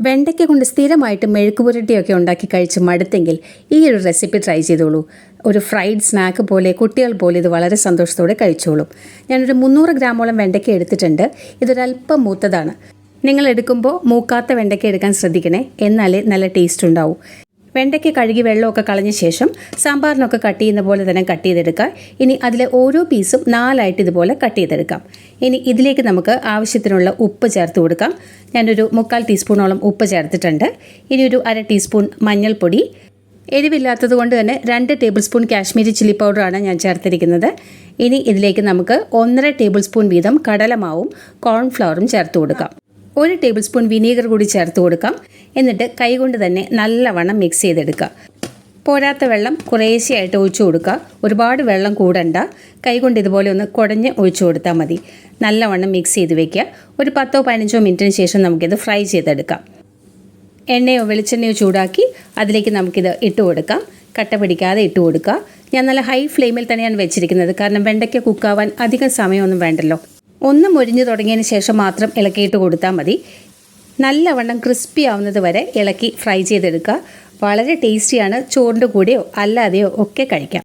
വെണ്ടയ്ക്ക കൊണ്ട് സ്ഥിരമായിട്ട് മെഴുക്ക് പുരട്ടിയൊക്കെ ഉണ്ടാക്കി കഴിച്ച് മടുത്തെങ്കിൽ ഈ ഒരു റെസിപ്പി ട്രൈ ചെയ്തോളൂ. ഒരു ഫ്രൈഡ് സ്നാക്ക് പോലെ കുട്ടികൾ പോലെ ഇത് വളരെ സന്തോഷത്തോടെ കഴിച്ചോളും. ഞാനൊരു മുന്നൂറ് ഗ്രാമോളം വെണ്ടയ്ക്ക എടുത്തിട്ടുണ്ട്. ഇതൊരല്പം മൂത്തതാണ്. നിങ്ങൾ എടുക്കുമ്പോൾ മൂക്കാത്ത വെണ്ടയ്ക്ക എടുക്കാൻ ശ്രദ്ധിക്കണേ. എന്നാലേ നല്ല ടേസ്റ്റ് ഉണ്ടാവും. വെണ്ടയ്ക്ക കഴുകി വെള്ളമൊക്കെ കളഞ്ഞ ശേഷം സാമ്പാറിനൊക്കെ കട്ട് ചെയ്യുന്ന പോലെ തന്നെ കട്ട് ചെയ്തെടുക്കുക ഇനി അതിലെ ഓരോ പീസും നാലായിട്ട് ഇതുപോലെ കട്ട് ചെയ്തെടുക്കാം. ഇനി ഇതിലേക്ക് നമുക്ക് ആവശ്യത്തിനുള്ള ഉപ്പ് ചേർത്ത് കൊടുക്കാം. ഞാനൊരു മുക്കാൽ ടീസ്പൂണോളം ഉപ്പ് ചേർത്തിട്ടുണ്ട്. ഇനി ഒരു അര ടീസ്പൂൺ മഞ്ഞൾപ്പൊടി. എരിവില്ലാത്തത് കൊണ്ട് തന്നെ രണ്ട് ടേബിൾ സ്പൂൺ കാശ്മീരി ചില്ലി പൗഡറാണ് ഞാൻ ചേർത്തിരിക്കുന്നത്. ഇനി ഇതിലേക്ക് നമുക്ക് ഒന്നര ടേബിൾ സ്പൂൺ വീതം കടലമാവും കോൺഫ്ലവറും ചേർത്ത് കൊടുക്കാം. ഒരു ടേബിൾ സ്പൂൺ വിനീഗർ കൂടി ചേർത്ത് കൊടുക്കാം. എന്നിട്ട് കൈകൊണ്ട് തന്നെ നല്ലവണ്ണം മിക്സ് ചെയ്തെടുക്കുക. പോരാത്ത വെള്ളം കുറേശ്ശെയായിട്ട് ഒഴിച്ചു കൊടുക്കുക. ഒരുപാട് വെള്ളം കൂടണ്ട. കൈകൊണ്ട് ഇതുപോലെ ഒന്ന് കുടഞ്ഞ് ഒഴിച്ചു കൊടുത്താൽ മതി. നല്ലവണ്ണം മിക്സ് ചെയ്ത് വെക്കുക. ഒരു പത്തോ പതിനഞ്ചോ മിനിറ്റിന് ശേഷം നമുക്കിത് ഫ്രൈ ചെയ്തെടുക്കാം. എണ്ണയോ വെളിച്ചെണ്ണയോ ചൂടാക്കി അതിലേക്ക് നമുക്കിത് ഇട്ട് കൊടുക്കാം. കട്ട പിടിക്കാതെ ഇട്ട് കൊടുക്കുക. ഞാൻ നല്ല ഹൈ ഫ്ലെയിമിൽ തന്നെയാണ് വെച്ചിരിക്കുന്നത്. കാരണം വെണ്ടയ്ക്ക കുക്കാവാൻ അധികം സമയമൊന്നും വേണ്ടല്ലോ. ഒന്ന് മൊരിഞ്ഞു തുടങ്ങിയതിന് ശേഷം മാത്രം ഇളക്കിയിട്ട് കൊടുത്താൽ മതി. നല്ലവണ്ണം ക്രിസ്പി ആവുന്നത് വരെ ഇളക്കി ഫ്രൈ ചെയ്തെടുക്കുക. വളരെ ടേസ്റ്റിയാണ് ചോറിന്റെ കൂടെയോ അല്ലാതെയോ ഒക്കെ കഴിക്കാം.